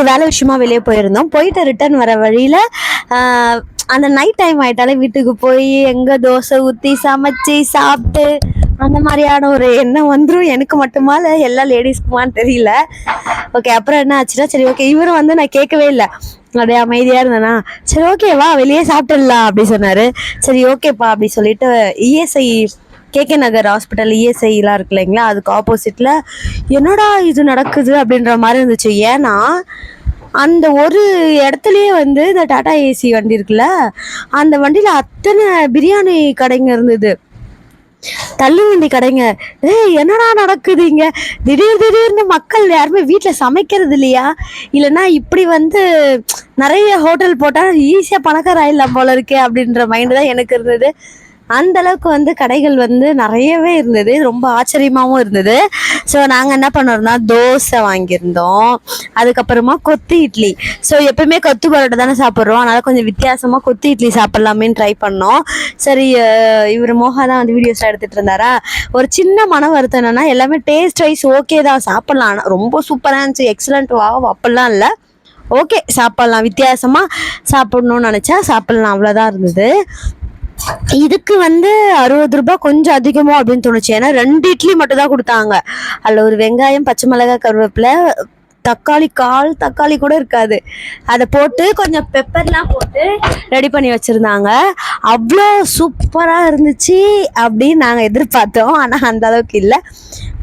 ஒரு வேலை விஷயமா வெளியே போயிருந்தோம். போயிட்டு ரிட்டர்ன் வர வழியில அந்த நைட் டைம் ஆயிட்டாலே வீட்டுக்கு போய் எங்க தோசை ஊற்றி சமைச்சு சாப்பிட்டு அந்த மாதிரியான ஒரு எண்ணம் வந்துடும் எனக்கு மட்டுமா இல்லை எல்லா லேடிஸ்க்குமான்னு தெரியல. ஓகே அப்புறம் என்ன ஆச்சுன்னா சரி ஓகே இவரும் வந்து நான் கேட்கவே இல்லை. அப்படியே அமைதியாக இருந்தேனா சரி ஓகே வா வெளியே சாப்பிட்டுடலாம் அப்படி சொன்னார். சரி ஓகேப்பா அப்படி சொல்லிட்டு இஎஸ்ஐ கேகே நகர் ஹாஸ்பிட்டல் இஎஸ்ஐலாம் இருக்கு இல்லைங்களா? அதுக்கு ஆப்போசிட்டில் என்னடா இது நடக்குது அப்படின்ற மாதிரி இருந்துச்சு. ஏன்னா அந்த ஒரு இடத்துலயே வந்து இந்த டாடா ஏசி வண்டி இருக்குல்ல அந்த வண்டியில் அத்தனை பிரியாணி கடைங்க இருந்தது. தள்ளுவண்டி கடைங்க. ஏய் என்னடா நடக்குது இங்க? திடீர் திடீர்னு மக்கள் யாருமே வீட்டில் சமைக்கிறது இல்லையா? இல்லைன்னா இப்படி வந்து நிறைய ஹோட்டல் போட்டால் ஈஸியாக பணக்கார ஆயிடலாம் போல இருக்கே அப்படின்ற மைண்டு தான் எனக்கு இருந்தது. அந்த அளவுக்கு வந்து கடைகள் வந்து நிறையவே இருந்தது. ரொம்ப ஆச்சரியமாகவும் இருந்தது. ஸோ நாங்கள் என்ன பண்ணோம்னா தோசை வாங்கியிருந்தோம். அதுக்கப்புறமா கொத்து இட்லி. ஸோ எப்பயுமே கொத்து பரோட்டா தானே சாப்பிட்றோம். அதனால கொஞ்சம் வித்தியாசமாக கொத்து இட்லி சாப்பிட்லாமேன்னு ட்ரை பண்ணோம். சரி இவர் மோகா தான் வந்து வீடியோஸ்லாம் எடுத்துட்டு இருந்தாரா? ஒரு சின்ன மன வருத்தம் என்னன்னா எல்லாமே டேஸ்ட் வைஸ் ஓகே தான். சாப்பிட்லாம். ஆனால் ரொம்ப சூப்பராக இருந்துச்சு. எக்ஸலண்ட் வா அப்படிலாம் இல்லை. ஓகே சாப்பிட்லாம். வித்தியாசமாக சாப்பிடணும்னு நினச்சா சாப்பிட்லாம். அவ்வளோதான் இருந்தது. இதுக்கு வந்து அறுபது ரூபாய் கொஞ்சம் அதிகமோ அப்படின்னு தோணுச்சு. ஏன்னா ரெண்டு இட்லி மட்டும் தான் கொடுத்தாங்க. அதில் ஒரு வெங்காயம் பச்சை மிளகாய் கருவேப்பிலை தக்காளி கால் தக்காளி கூட இருக்காது. அதை போட்டு கொஞ்சம் பெப்பர்லாம் போட்டு ரெடி பண்ணி வச்சுருந்தாங்க. அவ்வளோ சூப்பராக இருந்துச்சு அப்படின்னு நாங்கள் எதிர்பார்த்தோம். ஆனால் அந்த அளவுக்கு இல்லை.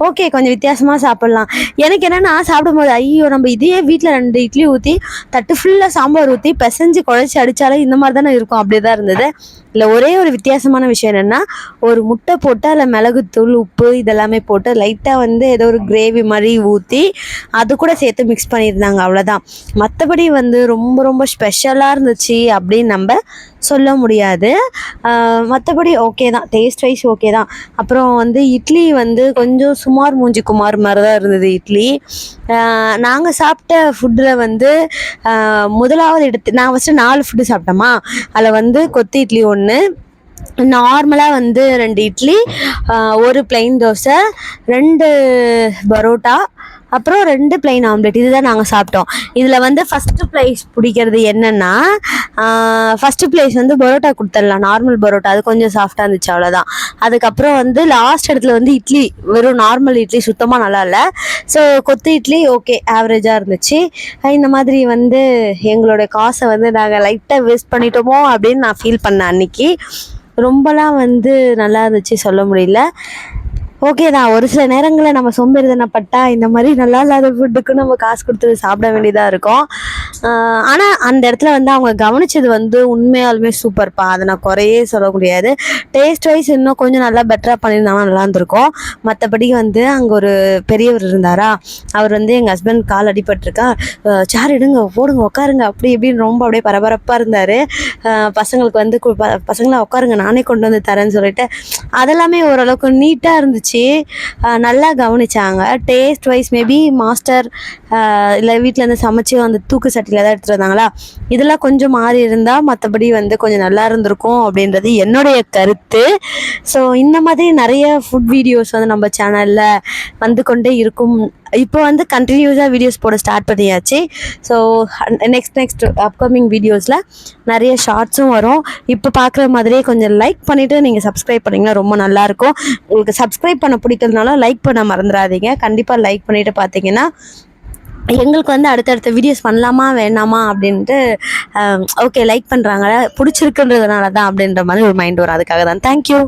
ஓகே கொஞ்சம் வித்தியாசமாக சாப்பிட்லாம். எனக்கு என்னென்னா சாப்பிடும்போது ஐயோ நம்ம இதே வீட்டில் ரெண்டு இட்லி ஊற்றி தட்டு ஃபுல்லாக சாம்பார் ஊற்றி பிசைஞ்சு குழச்சி அடித்தாலும் இந்த மாதிரி தானே இருக்கும். அப்படி தான் இருந்தது. இல்லை ஒரே ஒரு வித்தியாசமான விஷயம் என்னென்னா ஒரு முட்டை போட்டு அதில் மிளகுத்தூள் உப்பு இதெல்லாமே போட்டு லைட்டாக வந்து ஏதோ ஒரு கிரேவி மாதிரி ஊற்றி அது கூட சேர்த்து சேர்த்து மிக்ஸ் பண்ணியிருந்தாங்க அவ்வளோதான் மற்றபடி வந்து ரொம்ப ரொம்ப ஸ்பெஷலாக இருந்துச்சு அப்படின்னு நம்ம சொல்ல முடியாது. மற்றபடி ஓகே தான். டேஸ்ட் வைஸ் ஓகே தான். அப்புறம் வந்து இட்லி வந்து கொஞ்சம் சுமார் மூஞ்சி குமார் மாதிரி தான் இருந்தது இட்லி. நாங்கள் சாப்பிட்ட ஃபுட்டில் வந்து முதலாவது எடுத்து நான் ஃபஸ்ட்டு நாலு ஃபுட்டு சாப்பிட்டோமா அதில் வந்து கொத்து இட்லி ஒன்று நார்மலாக வந்து ரெண்டு இட்லி ஒரு பிளெயின் தோசை ரெண்டு பரோட்டா அப்புறம் ரெண்டு பிளைன் ஆம்லெட் இதுதான் நாங்கள் சாப்பிட்டோம். இதில் வந்து ஃபஸ்ட்டு ப்ளேஸ் பிடிக்கிறது என்னென்னா ஃபஸ்ட்டு ப்ளேஸ் வந்து பரோட்டா கொடுத்துடலாம். நார்மல் பரோட்டா. அது கொஞ்சம் சாஃப்டாக இருந்துச்சு அவ்வளோதான் அதுக்கப்புறம் வந்து லாஸ்ட் இடத்துல வந்து இட்லி. வெறும் நார்மல் இட்லி சுத்தமாக நல்லா இல்லை. ஸோ கொத்து இட்லி ஓகே ஆவரேஜாக இருந்துச்சு. இந்த மாதிரி வந்து எங்களோட காசை வந்து நாங்கள் லைட்டாக வேஸ்ட் பண்ணிட்டோமோ அப்படின்னு நான் ஃபீல் பண்ணேன் அன்னைக்கு. ரொம்பலாம் வந்து நல்லா இருந்துச்சு சொல்ல முடியல. ஓகே தான் ஒரு சில நேரங்களில் நம்ம சோம்பேறிதனப்பட்டா இந்த மாதிரி நல்லா இல்லாத ஃபுட்டுக்கு நம்ம காசு கொடுத்து சாப்பிட வேண்டியதாக இருக்கும். ஆனால் அந்த இடத்துல வந்து அவங்க கவனிச்சது வந்து உண்மையாலுமே சூப்பர்ப்பா அதை நான் குறையே சொல்ல முடியாது. டேஸ்ட் வைஸ் இன்னும் கொஞ்சம் நல்லா பெட்டராக பண்ணியிருந்தாங்கன்னா நல்லா இருந்திருக்கும். மற்றபடி வந்து அங்கே ஒரு பெரியவர் இருந்தாரா? அவர் வந்து எங்கள் ஹஸ்பண்ட் கால் அடிபட்டிருக்கா. சேர் எடுங்க போடுங்க உட்காருங்க அப்படி இப்படின்னு ரொம்ப அப்படியே பரபரப்பாக இருந்தார். பசங்களுக்கு வந்து கு- உட்காருங்க நானே கொண்டு வந்து தரேன்னு சொல்லிட்டு அதெல்லாமே ஓரளவுக்கு நீட்டாக இருந்துச்சு. நல்லா கவனிச்சாங்க. டேஸ்ட் வைஸ் மேபி மாஸ்டர் இல்லை வீட்டில் இருந்து சமைச்சு அந்த தூக்கு சட்டியில் தான் எடுத்துகிட்டு வந்தாங்களா? இதெல்லாம் கொஞ்சம் மாறி இருந்தால் மற்றபடி வந்து கொஞ்சம் நல்லா இருந்திருக்கும் அப்படின்றது என்னுடைய கருத்து. ஸோ இந்த மாதிரி நிறைய ஃபுட் வீடியோஸ் வந்து நம்ம சேனலில் வந்து கொண்டே இருக்கும். இப்போ வந்து கண்டினியூஸாக வீடியோஸ் போட ஸ்டார்ட் பண்ணியாச்சு. ஸோ நெக்ஸ்ட் நெக்ஸ்ட் அப்கமிங் வீடியோஸில் நிறைய ஷார்ட்ஸும் வரும். இப்போ பார்க்குற மாதிரியே கொஞ்சம் லைக் பண்ணிவிட்டு நீங்கள் சப்ஸ்கிரைப் பண்ணிங்கன்னா ரொம்ப நல்லாயிருக்கும் உங்களுக்கு சப்ஸ்கிரைப் பண்ண பிடிக்கிறதுனால லைக் பண்ண மறந்துடாதீங்க. கண்டிப்பாக லைக் பண்ணிவிட்டு பார்த்தீங்கன்னா எங்களுக்கு வந்து அடுத்தடுத்த வீடியோஸ் பண்ணலாமா வேணாமா அப்படின்ட்டு ஓகே லைக் பண்ணுறாங்க பிடிச்சிருக்குன்றதுனால தான் அப்படின்ற மாதிரி ஒரு மைண்ட் வரும். அதுக்காக தான் தேங்க்யூ